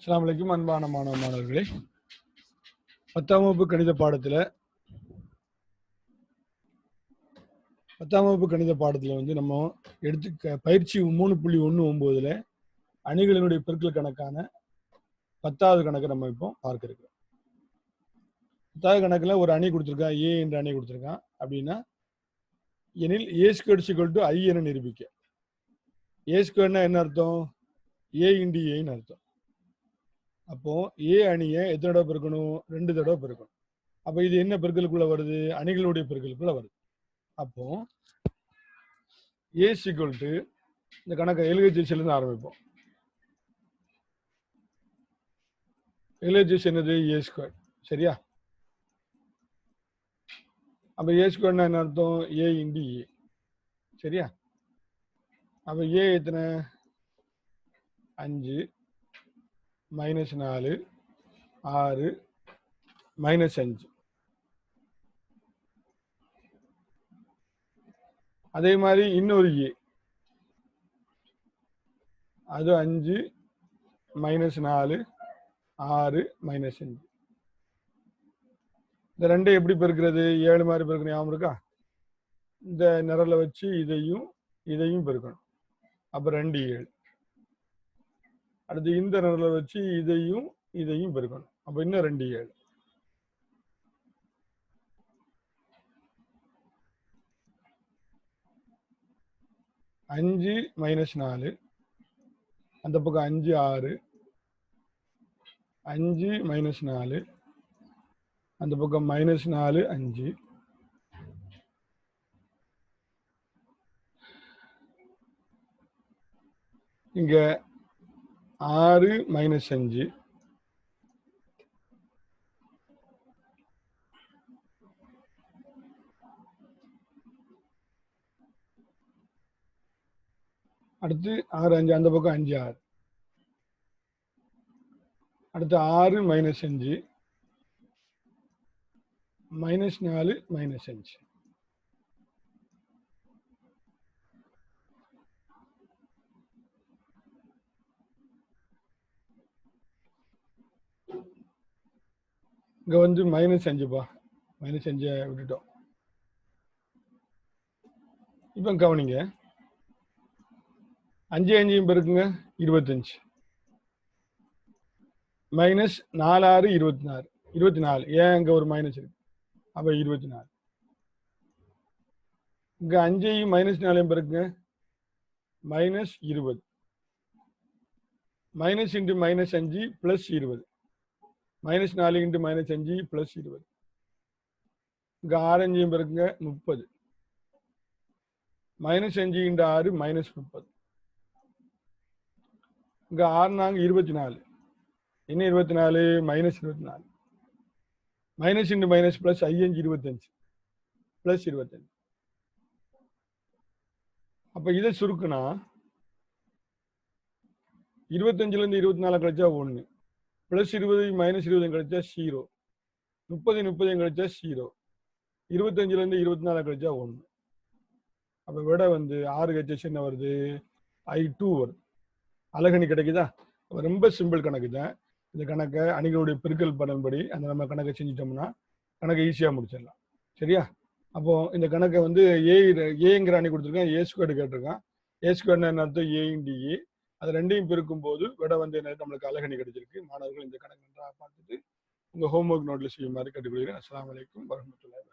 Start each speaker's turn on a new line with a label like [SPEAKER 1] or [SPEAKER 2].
[SPEAKER 1] அஸ்லாம் வலைக்கும் அன்பான மாணவ மாணவர்களே பத்தாம் வகுப்பு கணித பாடத்தில் பத்தாம் வகுப்பு கணித பாடத்தில் வந்து நம்ம எடுத்து பயிற்சி மூணு புள்ளி ஒன்று ஒம்போதில் அணிகளினுடைய பெருக்கல் கணக்கான பத்தாவது கணக்கை நம்ம இப்போ பார்க்க இருக்கிறோம். பத்தாவது கணக்கில் ஒரு அணி கொடுத்துருக்கான் ஏ என்ற அணி கொடுத்துருக்கான். அப்படின்னா எனில் ஏ ஸ்கொயர் சிக்கல் டு ஐ என நிரூபிக்க. ஏ ஸ்கொயர்னா என்ன அர்த்தம்? ஏ இன்டி ஏன்னு அர்த்தம். அப்போ ஏ அணியை எத்தனை தடவை பெருக்கணும்? ரெண்டு தடவை பெருக்கணும். அப்போ இது என்ன பெருக்கலுக்குள்ள வருது? அணிகளுடைய பெருக்கலுக்குள்ள வருது. அப்போ ஏ சிக்கல் டு இந்த கணக்கை எல்ஹெச்எஸ்லேருந்து ஆரம்பிப்போம். எல்ஹெச்எஸ் என்னது? ஏ ஸ்கொயர் சரியா? அப்போ ஏ ஸ்கொயர்னா என்ன அர்த்தம்? ஏ இன்டி ஏ சரியா? அப்போ ஏ எத்தனை? அஞ்சு. மைனஸ் நாலு ஆறு மைனஸ் அஞ்சு. அதே மாதிரி இன்னொரு ஏ அது அஞ்சு மைனஸ் நாலு ஆறு மைனஸ் அஞ்சு. இந்த ரெண்டு எப்படி பெருக்கிறது? ஏழு மாதிரி பெருக்கணும் ஞாபகம் இருக்கா? இந்த நிரலை வச்சு இதையும் இதையும் பெருக்கணும். அப்போ ரெண்டு ஏழு. அடுத்து இந்த நிரலை வச்சு இதையும் இதையும் பெருக்கணும். அப்போ இன்னும் ரெண்டு ஏழு. அஞ்சு மைனஸ் நாலு. அந்த பக்கம் அஞ்சு ஆறு. அஞ்சு மைனஸ் நாலு. அந்த பக்கம் மைனஸ் நாலு அஞ்சு. இங்க ஆறு மைனஸ் அஞ்சு. அடுத்து ஆறு அஞ்சு. அந்த பக்கம் அஞ்சு ஆறு. அடுத்து ஆறு மைனஸ் அஞ்சு. மைனஸ் நாலு மைனஸ் அஞ்சு. இங்க வந்து மைனஸ் அஞ்சுப்பா மைனஸ் அஞ்சை விட்டுட்டோம். இப்போ கவனிங்க. அஞ்சு அஞ்சையும் பெருக்குங்க இருபத்தஞ்சு. மைனஸ் நாலாறு இருபத்தி நாலு இருபத்தி நாலு ஏன் இங்க ஒரு மைனஸ் இருக்கு? அப்ப இருபத்தி நாலு இங்க அஞ்சையும் மைனஸ் நாலையும் பெருக்குங்க. மைனஸ் இருபது. மைனஸ் இன்ட்டு மைனஸ் அஞ்சு பிளஸ் இருபது. மைனஸ் நாலு இன்ட்டு மைனஸ் அஞ்சு ப்ளஸ் இருபது. இங்கே ஆரஞ்சும் அஞ்சையும் முப்பது. மைனஸ் அஞ்சு இன்ட்டு ஆறு மைனஸ் முப்பது. இங்கே ஆறு நாங்கள் இருபத்தி நாலு. என்ன இருபத்தி நாலு? மைனஸ் இருபத்தி நாலு. மைனஸ் இன்ட்டு மைனஸ் ப்ளஸ் ஐயஞ்சு இருபத்தஞ்சு. ப்ளஸ் இருபத்தஞ்சு. அப்போ இதை சுருக்குனா இருபத்தஞ்சுலேருந்து இருபத்தி நாலு கழிச்சா ஒன்று பிளஸ் இருபது மைனஸ் இருபது கழிச்சா ஜீரோ முப்பது முப்பது கழிச்சா ஜீரோ இருபத்தஞ்சிலேருந்து இருபத்தி நாலு கழிச்சா ஒன்று அப்போ விட வந்து ஆறு கழிச்சா என்ன வருது? ஐ டூ வருது அழகணி கிடைக்குதா? அப்போ ரொம்ப சிம்பிள் கணக்கு தான் இந்த கணக்கை அணிகளுடைய பெருக்கல் பலன்படி அந்த நம்ம கணக்கை செஞ்சிட்டோம்னா கணக்கை ஈஸியாக முடிச்சிடலாம். சரியா? அப்போ இந்த கணக்கை வந்து ஏ ஏங்கிற அணி கொடுத்துருக்கேன். ஏ ஸ்கொயர்டு கேட்டிருக்கான். ஏ ஸ்கொயர்னு என்ன அர்த்தம்? ஏ இன்டி ஏ அது ரெண்டையும் பெருக்கும் போது விட வந்து என்ன நம்மளுக்கு அழகணி கிடைச்சிருக்கு. மாணவர்கள் இந்த கணக்கு நன்றாக பார்த்துட்டு உங்க ஹோம்ஒர்க் நோட்ல செய்யுமாறு கேட்டுக்கொள்கிறேன். அஸ்ஸலாமு அலைக்கும் வரஹ்மத்துல்லாஹி